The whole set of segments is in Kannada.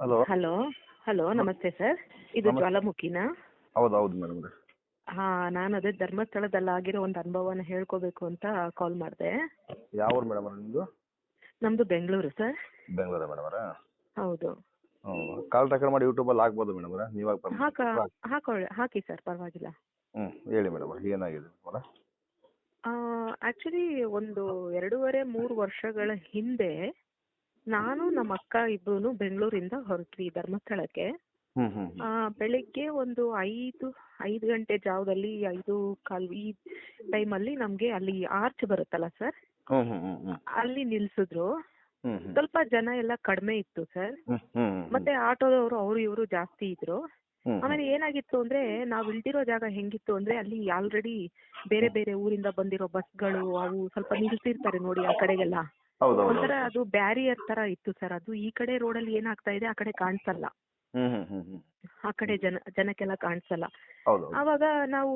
ಹಲೋ. ಹಲೋ ಹಲೋ ನಮಸ್ತೆ ಸರ್. ಇದು ನಮಸ್ತೆ. ಜ್ವಾಲಾಮುಖಿನಾ? ಹೌದು ಹೌದು ಮೇಡಮ್ ರೀ ಹಾ ನಾನು ಅದೇ ಧರ್ಮಸ್ಥಳದಲ್ಲಿ ಆಗಿರೋ ಒಂದು ಅನುಭವನ ಹೇಳ್ಕೋಬೇಕು ಅಂತ ಕಾಲ್ ಮಾಡಿದೆ. ಯಾವ ಊರು ಮೇಡಮ್ ನಿಮ್ಮದು ನಮ್ದು? ಬೆಂಗಳೂರು ಸರ್. ಬೆಂಗಳೂರ ಮೇಡಮ್ ಅವರ. ಹೌದು. ಹ್ಞೂ ಕಾಲ್ ರೆಕಾರ್ಡ್ ಮಾಡಿ ಯೂಟ್ಯೂಬಲ್ಲಿ ಹಾಕ್ಬೋದು ಮೇಡಮ್ ಅವರ ನೀವಾಗ ಹಾಕ ಹಾಕೊಳ್ಳಿ ಹಾಕಿ ಸರ್ ಪರವಾಗಿಲ್ಲ. ಹ್ಞೂ ಹೇಳಿ ಮೇಡಮ್ ಅವ್ರೆ ಏನಾಗಿದೆ ಅವರ? ಆಕ್ಚುಲಿ ಒಂದು ಎರಡೂವರೆ ಮೂರು ವರ್ಷಗಳ ಹಿಂದೆ ನಾನು ನಮ್ಮ ಅಕ್ಕ ಇಬ್ಬರು ಬೆಂಗಳೂರಿಂದ ಹೊರಟ್ವಿ ಧರ್ಮಸ್ಥಳಕ್ಕೆ. ಆ, ಬೆಳಿಗ್ಗೆ ಒಂದು ಐದು ಐದು ಗಂಟೆ ಜಾವದಲ್ಲಿ ಐದು ಕಾಲ್ ಈ ಟೈಮಲ್ಲಿ ನಮ್ಗೆ ಅಲ್ಲಿ ಆರ್ಚ್ ಬರುತ್ತಲ್ಲ ಸರ್? ಅಲ್ಲಿ ನಿಲ್ಸಿದ್ರು. ಸ್ವಲ್ಪ ಜನ ಎಲ್ಲ ಕಡಿಮೆ ಇತ್ತು ಸರ್. ಮತ್ತೆ ಆಟೋದವರು ಅವರು ಇವರು ಜಾಸ್ತಿ ಇದ್ರು. ಆಮೇಲೆ ಏನಾಗಿತ್ತು ಅಂದ್ರೆ ನಾವ್ ಇಳ್ದಿರೋ ಜಾಗ ಹೆಂಗಿತ್ತು ಅಂದ್ರೆ ಅಲ್ಲಿ ಆಲ್ರೆಡಿ ಬೇರೆ ಬೇರೆ ಊರಿಂದ ಬಂದಿರೋ ಬಸ್ಗಳು ಅವು ಸ್ವಲ್ಪ ನಿಲ್ಸಿರ್ತಾರೆ ನೋಡಿ ಆ ಕಡೆಗೆಲ್ಲ. ಹೌದು ಹೌದು. ಒಂಥರ ಅದು ಬ್ಯಾರಿಯರ್ ತರ ಇತ್ತು ಸರ್ ಅದು ಈ ಕಡೆ ರೋಡಲ್ಲಿ ಏನಾಗ್ತಾ ಇದೆ ಆ ಕಡೆ ಕಾಣಿಸಲ್ಲ. ಆ ಕಡೆ ಜನ ಜನಕ್ಕೆಲ್ಲ ಕಾಣಿಸಲ್ಲ. ಹೌದು ಹೌದು ಆವಾಗ ನಾವು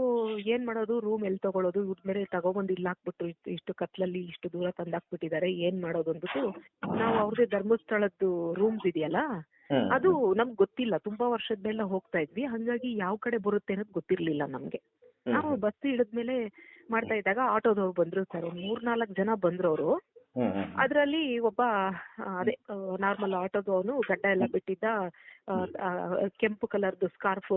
ಏನ್ ಮಾಡೋದು ರೂಮ್ ಎಲ್ಲಿ ತಗೊಳ್ಳೋದು ಇವ್ರ ಮೇಲೆ ತಗೊಬಂದು ಇಲ್ಲಿ ಹಾಕ್ಬಿಟ್ಟು ಇಷ್ಟು ಇಷ್ಟು ಕತ್ಲಲ್ಲಿ ಇಷ್ಟು ದೂರ ತಂದಾಕ್ಬಿಟ್ಟಿದ್ದಾರೆ ಏನ್ ಮಾಡೋದು ಅಂದ್ಬಿಟ್ಟು ನಾವು ಅವ್ರದೇ ಧರ್ಮಸ್ಥಳದ್ದು ರೂಮ್ಸ್ ಇದೆಯಲ್ಲ ಅದು ನಮ್ಗ್ ಗೊತ್ತಿಲ್ಲ. ತುಂಬಾ ವರ್ಷದ ಮೇಲೆ ಹೋಗ್ತಾ ಇದ್ವಿ. ಹಂಗಾಗಿ ಯಾವ ಕಡೆ ಬರುತ್ತೆ ಅನ್ನೋದು ಗೊತ್ತಿರ್ಲಿಲ್ಲ ನಮ್ಗೆ. ನಾವು ಬಸ್ ಇಳಿದ್ಮೇಲೆ ಮಾಡ್ತಾ ಇದ್ದಾಗ ಆಟೋದವ್ರು ಬಂದ್ರು ಸರ್ ಒಂದ್ ಮೂರ್ನಾಲ್ಕು ಜನ ಬಂದ್ರು ಅವರು. ಅದ್ರಲ್ಲಿ ಒಬ್ಬ ಅದೇ ನಾರ್ಮಲ್ ಆಟೋದವನು ಗಡ್ಡ ಎಲ್ಲ ಬಿಟ್ಟಿದ್ದ ಕೆಂಪು ಕಲರ್ದು ಸ್ಕಾರ್ಫ್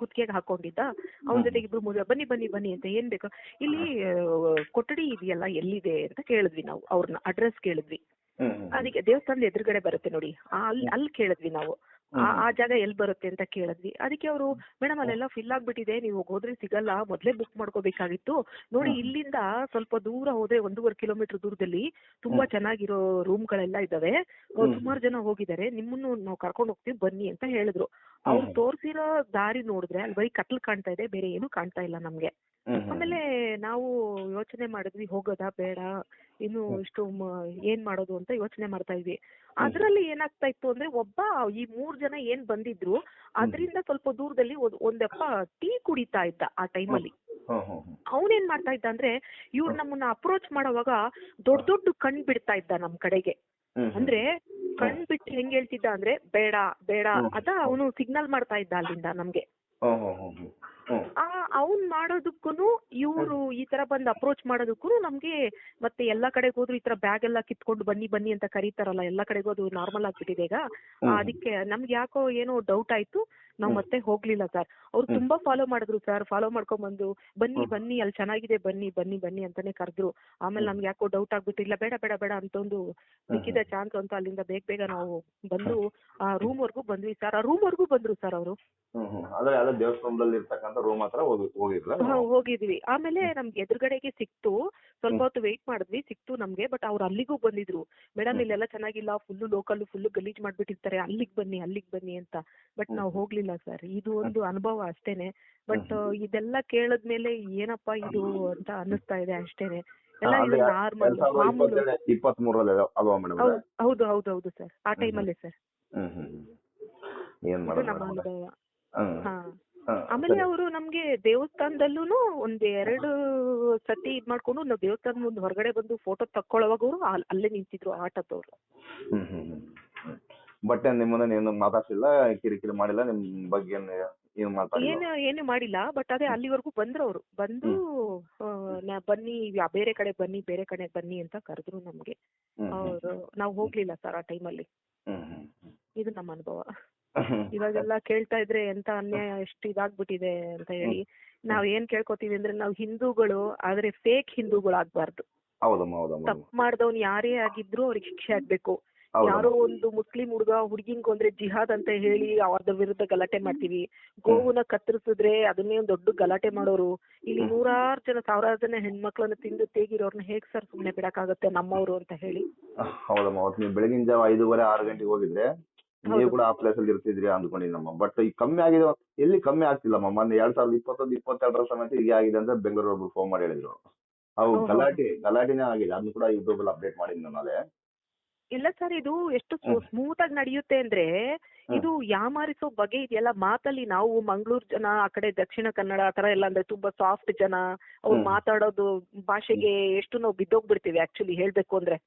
ಕುತ್ತಿಗೆಗೆ ಹಾಕೊಂಡಿದ್ದ. ಅವನ ಜೊತೆಗೆ ಇಬ್ರು ಮೂರು ಬನ್ನಿ ಬನ್ನಿ ಬನ್ನಿ ಅಂತ ಏನ್ ಬೇಕು ಇಲ್ಲಿ ಕೊಠಡಿ ಇದೆಯಲ್ಲ ಎಲ್ಲಿದೆ ಅಂತ ಕೇಳಿದ್ವಿ ನಾವು ಅವ್ರನ್ನ ಅಡ್ರೆಸ್ ಕೇಳಿದ್ವಿ. ಅದಕ್ಕೆ ದೇವಸ್ಥಾನದ ಎದುರುಗಡೆ ಬರುತ್ತೆ ನೋಡಿ ಅಲ್ಲಿ ಅಲ್ಲಿ ಕೇಳಿದ್ವಿ ನಾವು. ಆ ಆ ಜಾಗ ಎಲ್ಲಿ ಬರುತ್ತೆ ಅಂತ ಕೇಳಿದ್ವಿ. ಅದಕ್ಕೆ ಅವರು ಮೇಡಮ್ ಅಲ್ಲೆಲ್ಲ ಫಿಲ್ ಆಗ್ಬಿಟ್ಟಿದೆ ನೀವು ಹೋದ್ರೆ ಸಿಗಲ್ಲ ಮೊದ್ಲೇ ಬುಕ್ ಮಾಡ್ಕೋಬೇಕಾಗಿತ್ತು. ನೋಡಿ ಇಲ್ಲಿಂದ ಸ್ವಲ್ಪ ದೂರ ಹೋದ್ರೆ ಒಂದೂವರೆ ಕಿಲೋಮೀಟರ್ ದೂರದಲ್ಲಿ ತುಂಬಾ ಚೆನ್ನಾಗಿರೋ ರೂಮ್ಗಳೆಲ್ಲ ಇದಾವೆ ಸುಮಾರು ಜನ ಹೋಗಿದ್ದಾರೆ. ನಿಮ್ಮನ್ನು ನಾವು ಕರ್ಕೊಂಡು ಹೋಗ್ತೀವಿ ಬನ್ನಿ ಅಂತ ಹೇಳಿದ್ರು. ಅವ್ರು ತೋರ್ಸಿರೋ ದಾರಿ ನೋಡಿದ್ರೆ ಅಲ್ಲಿ ಬರೀ ಕತ್ಲು ಕಾಣ್ತಾ ಇದೆ ಬೇರೆ ಏನು ಕಾಣ್ತಾ ಇಲ್ಲ ನಮ್ಗೆ. ಆಮೇಲೆ ನಾವು ಯೋಚನೆ ಮಾಡಿದ್ವಿ ಹೋಗೋದಾ ಬೇಡ ಇನ್ನು ಇಷ್ಟು ಏನ್ ಮಾಡೋದು ಅಂತ ಯೋಚನೆ ಮಾಡ್ತಾ ಇದ್ವಿ. ಅದ್ರಲ್ಲಿ ಏನಾಗ್ತಾ ಇತ್ತು ಅಂದ್ರೆ ಒಬ್ಬ ಈ ಮೂರ್ ಜನ ಏನ್ ಬಂದಿದ್ರು ಅದರಿಂದ ಸ್ವಲ್ಪ ದೂರದಲ್ಲಿ ಒಂದ್- ಒಂದಪ್ಪ ಟೀ ಕುಡಿತಾ ಇದ್ದ ಆ ಟೈಮಲ್ಲಿ. ಅವನೇನ್ ಮಾಡ್ತಾ ಇದ್ದ ಅಂದ್ರೆ ಇವ್ರು ನಮ್ಮನ್ನ ಅಪ್ರೋಚ್ ಮಾಡೋವಾಗ ದೊಡ್ಡ ದೊಡ್ಡ ಕಣ್ ಬಿಡ್ತಾ ಇದ್ದ ನಮ್ ಕಡೆಗೆ. ಅಂದ್ರೆ ಕಣ್ ಬಿಟ್ಟು ಹೆಂಗ್ ಹೇಳ್ತಿದ್ದ ಅಂದ್ರೆ ಬೇಡ ಬೇಡ ಅದ ಅವನು ಸಿಗ್ನಲ್ ಮಾಡ್ತಾ ಇದ್ದ ಅಲ್ಲಿಂದ ನಮ್ಗೆ. ಆ ಅವ್ನ್ ಮಾಡೋದಕ್ಕೂನು ಇವ್ರು ಈ ತರ ಬಂದ್ ಅಪ್ರೋಚ್ ಮಾಡೋದಕ್ಕೂ ನಮ್ಗೆ ಮತ್ತೆ ಎಲ್ಲಾ ಕಡೆಗೆ ಹೋದ್ರು ಈ ತರ ಬ್ಯಾಗ್ ಎಲ್ಲ ಕಿತ್ಕೊಂಡು ಬನ್ನಿ ಬನ್ನಿ ಅಂತ ಕರೀತಾರಲ್ಲ ಎಲ್ಲಾ ಕಡೆಗೂ ಅದು ನಾರ್ಮಲ್ ಆಗ್ಬಿಟ್ಟಿದೆ ಈಗ. ಅದಕ್ಕೆ ನಮ್ಗೆ ಯಾಕೋ ಏನೋ ಡೌಟ್ ಆಯ್ತು ನಾವ್ ಮತ್ತೆ ಹೋಗ್ಲಿಲ್ಲ ಸರ್ ಅವ್ರು ತುಂಬಾ ಫಾಲೋ ಮಾಡಿದ್ರು ಸರ್ ಫಾಲೋ ಮಾಡ್ಕೊಂಡ್ ಬಂದು ಬನ್ನಿ ಬನ್ನಿ ಅಲ್ಲಿ ಚೆನ್ನಾಗಿದೆ ಬನ್ನಿ ಬನ್ನಿ ಬನ್ನಿ ಅಂತಾನೆ ಕರೆದ್ರು. ಆಮೇಲೆ ನಮ್ಗೆ ಯಾಕೋ ಡೌಟ್ ಆಗ್ಬಿಟ್ಟಿಲ್ಲ ಬೇಡ ಬೇಡ ಬೇಡ ಅಂತ ಒಂದು ಸಿಕ್ಕಿದ ಚಾನ್ಸ್ ಅಂತ ಅಲ್ಲಿಂದ ಬೇಗ ಬೇಗ ನಾವು ಬಂದು ಆ ರೂಮ್ ವರ್ಗೂ ಬಂದ್ವಿ ಸರ್ ಆ ರೂಮ್ ವರ್ಗೂ ಬಂದ್ರು ಸರ್ ಅವರು. ದೇವಸ್ಥಾನದಲ್ಲಿ ಇರ್ತಕ್ಕಂಥ ರೂಮ್ ಹತ್ರ ಹೋಗಿ ಹೋಗಿದ್ವಿ. ಆಮೇಲೆ ನಮ್ಗೆ ಎದುರುಗಡೆಗೆ ಸಿಕ್ತು. ಸ್ವಲ್ಪ ಹೊತ್ತು ವೇಟ್ ಮಾಡಿದ್ವಿ ಸಿಕ್ತು ನಮ್ಗೆ ಬಟ್ ಅವ್ರು ಅಲ್ಲಿಗೂ ಬಂದಿದ್ರು. ಮೇಡಮ್ ಇಲ್ಲೆಲ್ಲ ಚೆನ್ನಾಗಿಲ್ಲ ಫುಲ್ ಲೋಕಲ್ ಫುಲ್ ಗಲೀಜ್ ಮಾಡ್ಬಿಟ್ಟಿರ್ತಾರೆ ಅಲ್ಲಿಗ್ ಬನ್ನಿ ಅಲ್ಲಿಗ್ ಬನ್ನಿ ಅಂತ. ಬಟ್ ನಾವು ಹೋಗ್ಲಿಲ್ಲ ಸರ್. ಇದು ಒಂದು ಅನುಭವ ಅಷ್ಟೇನೆ. ಬಟ್ ಇದೆಲ್ಲ ಕೇಳದ್ಮೇಲೆ ಏನಪ್ಪಾ ಇದು ಅಂತ ಅನ್ನಿಸ್ತಾ ಇದೆ ಅಷ್ಟೇನೆ. ಹೌದು ಹೌದು ಹೌದು ಸರ್. ಆ ಟೈಮಲ್ಲೇ ಸರ್. ಹ್ಮ್ ಹ್ಮ್ ಹ್ಮ್. ಏನ್ ಮಾಡೋದು ಆಮೇಲೆ ಅವರು ನಮ್ಗೆ ದೇವಸ್ಥಾನದಲ್ಲೂ ಒಂದ್ ಎರಡು ಸತಿ ಇದ್ ಮಾಡ್ಕೊಂಡು ನಾವು ದೇವಸ್ಥಾನ ಮುಂದೆ ಹೊರಗಡೆ ಬಂದು ಫೋಟೋ ತಕ್ಕೊಳ್ಳೋವಾಗ ಅವರು ಅಲ್ಲೇ ನಿಂತಿದ್ರು ಆಟದವ್ರು. ಬಟ್ ನಿಮ್ಮನ್ನ ನೀನು ಮಾತಾಡ್ಸಿಲ್ಲ ಕಿರಿಕಿರಿ ಮಾಡಿಲ್ಲ ನಿಮ್ ಬಗ್ಗೆ ಏನು ಏನ್ ಏನು ಏನು ಮಾಡಿಲ್ಲ ಬಟ್ ಅದೇ ಅಲ್ಲಿವರೆಗೂ ಬಂದ್ರು ಅವರು. ಬಂದು ಬನ್ನಿ ಬೇರೆ ಕಡೆ ಬನ್ನಿ ಬೇರೆ ಕಡೆ ಬನ್ನಿ ಅಂತ ಕರೆದ್ರು ನಮ್ಗೆ. ಅವ್ರು ನಾವು ಹೋಗ್ಲಿಲ್ಲ ಸರ್ ಆ ಟೈಮಲ್ಲಿ. ಇದು ನಮ್ಮ ಅನುಭವ. ಇವಾಗೆಲ್ಲ ಕೇಳ್ತಾ ಇದ್ರೆ ಎಂತ ಅನ್ಯಾಯ ಎಷ್ಟು ಇದಾಗ್ಬಿಟ್ಟಿದೆ ಅಂತ ಹೇಳಿ ನಾವ್ ಏನ್ ಕೇಳ್ಕೊತೀವಿ ಅಂದ್ರೆ ನಾವು ಹಿಂದೂಗಳು ಆದ್ರೆ ಫೇಕ್ ಹಿಂದೂಗಳು ಆಗ್ಬಾರ್ದು. ತಪ್ಪು ಮಾಡ್ದವ್ನು ಯಾರೇ ಆಗಿದ್ರು ಅವ್ರಿಗೆ ಶಿಕ್ಷೆ ಆಗ್ಬೇಕು. ಯಾರೋ ಒಂದು ಮುಸ್ಲಿಂ ಹುಡುಗ ಹುಡುಗಿಂಗ್ ಅಂದ್ರೆ ಜಿಹಾದ್ ಅಂತ ಹೇಳಿ ಅದ್ರ ವಿರುದ್ಧ ಗಲಾಟೆ ಮಾಡ್ತೀವಿ. ಗೋವುನ ಕತ್ತರಿಸಿದ್ರೆ ಅದನ್ನೇ ಒಂದ್ ದೊಡ್ಡ ಗಲಾಟೆ ಮಾಡೋರು. ಇಲ್ಲಿ ನೂರಾರು ಜನ ಸಾವಿರಾರು ಜನ ಹೆಣ್ಮಕ್ಳನ್ನ ತಿಂದು ತೇಗಿರೋರ್ನ ಹೇಗ್ ಸರ್ ಸುಮ್ನೆ ಬಿಡಕ್ಕಾಗತ್ತೆ ನಮ್ಮವ್ರು ಅಂತ ಹೇಳಿ. ಹೌದಮ್ಮ ಬೆಳಗಿನ ಜಾವ ಐದೂವರೆ ಆರು ಗಂಟೆಗೆ ಹೋಗಿದ್ರೆ ನೀವು ಕೂಡ ಆ ಪ್ಲೇಸ್ ಅಲ್ಲಿ ಇರ್ತಿದ್ರಿ ಅಂದ್ಕೊಂಡಿದ್ದಮ್ಮ ಬಟ್ ಈಗ ಕಮ್ಮಿ ಆಗಿದೆ ಎಲ್ಲಿ ಕಮ್ಮಿ ಆಗ್ತಿಲ್ಲಮ್ಮ ಮೊನ್ನೆ ಎರಡ್ ಸಾವಿರದ ಇಪ್ಪತ್ತೊಂದು ಇಪ್ಪತ್ತೆರಡರ ಸಮೇತ ಹೀಗೆ ಆಗಿದೆ ಅಂತ ಬೆಂಗಳೂರು ಫೋನ್ ಮಾಡಿ ಹೇಳಿದ್ರು ಅವು ಓಹೋ. ಗಲಾಟೆ ಗಲಾಟೆನೇ ಆಗಿದೆ ಅದನ್ನು ಕೂಡ ಯೂಟ್ಯೂಬ್ ಅಲ್ಲಿ ಅಪ್ಡೇಟ್ ಮಾಡಿದ್ದೆ ನಾಳೆ ಇಲ್ಲ ಸರ್ ಇದು ಎಷ್ಟು ಸ್ಮೂತ್ ಆಗಿ ನಡೆಯುತ್ತೆ ಅಂದ್ರೆ ಇದು ಯಾಮಾರಿಸೋ ಬಗೆ ಇದೆಯಲ್ಲ ಮಾತಲ್ಲಿ ನಾವು ಮಂಗಳೂರು ಜನ ಆ ಕಡೆ ದಕ್ಷಿಣ ಕನ್ನಡ ಆ ತರ ಎಲ್ಲ ಅಂದ್ರೆ ತುಂಬಾ ಸಾಫ್ಟ್ ಜನ ಅವ್ರು. ಮಾತಾಡೋದು ಭಾಷೆಗೆ ಎಷ್ಟು ನಾವು ಬಿದ್ದೋಗ್ಬಿಡ್ತೀವಿ ಆಕ್ಚುಲಿ ಹೇಳ್ಬೇಕು ಅಂದ್ರೆ.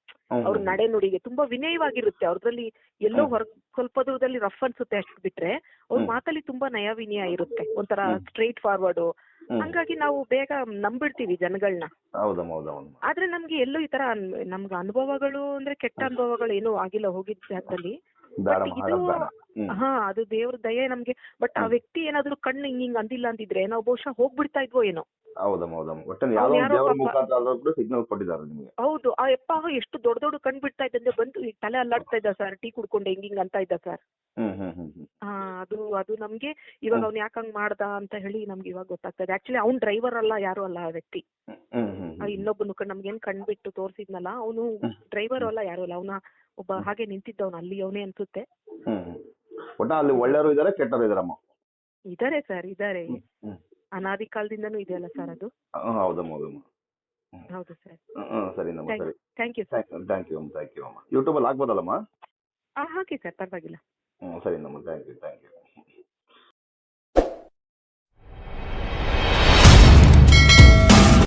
ಅವ್ರ ನಡೆ ನುಡಿಗೆ ತುಂಬಾ ವಿನಯವಾಗಿರುತ್ತೆ ಅವ್ರದ್ರಲ್ಲಿ ಎಲ್ಲೋ ಹೊರ ಸ್ವಲ್ಪ ದೂರದಲ್ಲಿ ರಫ್ ಅನ್ಸುತ್ತೆ ಅಷ್ಟು ಬಿಟ್ರೆ ಅವ್ರ ಮಾತಲ್ಲಿ ತುಂಬಾ ನಯ ವಿನಯ ಇರುತ್ತೆ ಒಂಥರ ಸ್ಟ್ರೈಟ್ ಫಾರ್ವರ್ಡ್. ಹಂಗಾಗಿ ನಾವು ಬೇಗ ನಂಬಿಡ್ತೀವಿ ಜನಗಳನ್ನ ಹೌದಮ್ಮ ಹೌದಮ್ಮ ಆದ್ರೆ ನಮ್ಗೆ ಎಲ್ಲೂ ಈ ತರ ಅನ್- ನಮ್ಗೆ ಅನುಭವಗಳು ಅಂದ್ರೆ ಕೆಟ್ಟ ಅನುಭವಗಳು ಏನೂ ಆಗಿಲ್ಲ ಹೋಗಿದ್ದ ಜಾಗದಲ್ಲಿ. ಬೇಡಮ್ಮ ಇದು- ಹಾಗಾದ್ರೆ ಬೇಡ. ಹ್ಮ್ ಹಾ ಅದು ದೇವ್ರ ದಯೆ ನಮ್ಗೆ. ಬಟ್ ಆ ವ್ಯಕ್ತಿ ಏನಾದ್ರು ಕಣ್ಣು ಹಿಂಗ್ ಹಿಂಗ್ ಅಂದಿಲ್ಲ ಅಂದಿದ್ರೆ ನಾವು ಬಹುಶಃ ಹೋಗ್ಬಿಡ್ತಾ ಇದ್ವೋ ಏನೋ. ಹೌದಮ್ಮ ಹೌದಮ್ಮ. ಒಟ್ಟಲ್ಲಿ ಅವ್ರು ಯಾರೋ ಯಾರೋ ದೇವರ ಮುಖಾಂತರ ಆದ್ರೂ ಕೂಡ ಸಿಗ್ನಲ್ ಕೊಟ್ಟಿದ್ದಾರೆ ನಿಮಗೆ. ಹೌದು ಆ ಯಪ್ಪ ಎಷ್ಟು ದೊಡ್ಡ ದೊಡ್ಡ ಕಣ್ ಬಿಡ್ತಾ ಇದ್ದಂತೆ ಬಂದು ಈ ತಲೆ ಅಲ್ಲಾಡ್ತಾ ಇದ್ದ ಸರ್ ಟೀ ಕುಡ್ಕೊಂಡು ಹೆಂಗ್ ಹಿಂಗ್ ಅಂತ ಇದ್ದ ಸರ್ ಹ್ಮ್ ಹ್ಮ್ ಹ್ಮ್ ಹ್ಮ್. ಹಾ ಅದು ಅದು ನಮ್ಗೆ ಇವಾಗ ಹ್ಮ್. ಅವ್ನ್ ಯಾಕ್ ಹಂಗ್ ಮಾಡ್ದ ಅಂತ ಹೇಳಿ ನಮ್ಗೆ ಇವಾಗ ಗೊತ್ತಾಗ್ತದೆ. ಆಕ್ಚುಲಿ ಅವ್ನ್ ಡ್ರೈವರ್ ಅಲ್ಲ ಯಾರು ಅಲ್ಲ ಆ ವ್ಯಕ್ತಿ. ಹ್ಮ್ ಹ್ಮ್ ಆ ಇನ್ನೊಬ್ಬನು ಕಣ್ ನಮ್ಗೇನ್ ಕಣ್ ಬಿಟ್ಟು ತೋರಿಸಿದ್ನಲ್ಲ ಅವನು ಡ್ರೈವರ್ ಅಲ್ಲ ಯಾರು ಅಲ್ಲ. ಅವನ ಒಬ್ಬ ಹಾಗೆ ನಿಂತಿದ್ದವನು ಅಲ್ಲಿ ಅವನೇ ಅನ್ಸುತ್ತೆ. ಹ್ಮ್ ಹ್ಮ್. ಒಟ್ಟ ಅಲ್ಲಿ ಒಳ್ಳೆಯವರು ಇದ್ದಾರೆ ಕೆಟ್ಟವರು ಇದಾರಮ್ಮ ಇದಾರೆ ಸರ್ ಇದಾರೆ. ಅನಾದಿ ಕಾಲದಿಂದನೂ ಇದೆಯಲ್ಲ ಸರ್ ಅದು? ಹ್ಮ್, ಹೌದಮ್ಮ ಹೌದಮ್ಮ ಹೌದು ಸರ್. ಹ್ಮ್, ಹ್ಮ್ ಸರಿನಮ್ಮ Thank- ಸರಿ. Thank you sir. Thank you ಅಮ್ಮ ಥ್ಯಾಂಕ್ ಯು ಅಮ್ಮ. ಯೂಟ್ಯೂಬಲ್ಲಿ ಹಾಕ್ಬೋದಲ್ಲಮ್ಮ? ಹಾಕಿ ಸರ್ ಪರವಾಗಿಲ್ಲ. ಹ್ಞೂ ಸರಿನಮ್ಮ ಥ್ಯಾಂಕ್ ಯು ಥ್ಯಾಂಕ್ ಯು.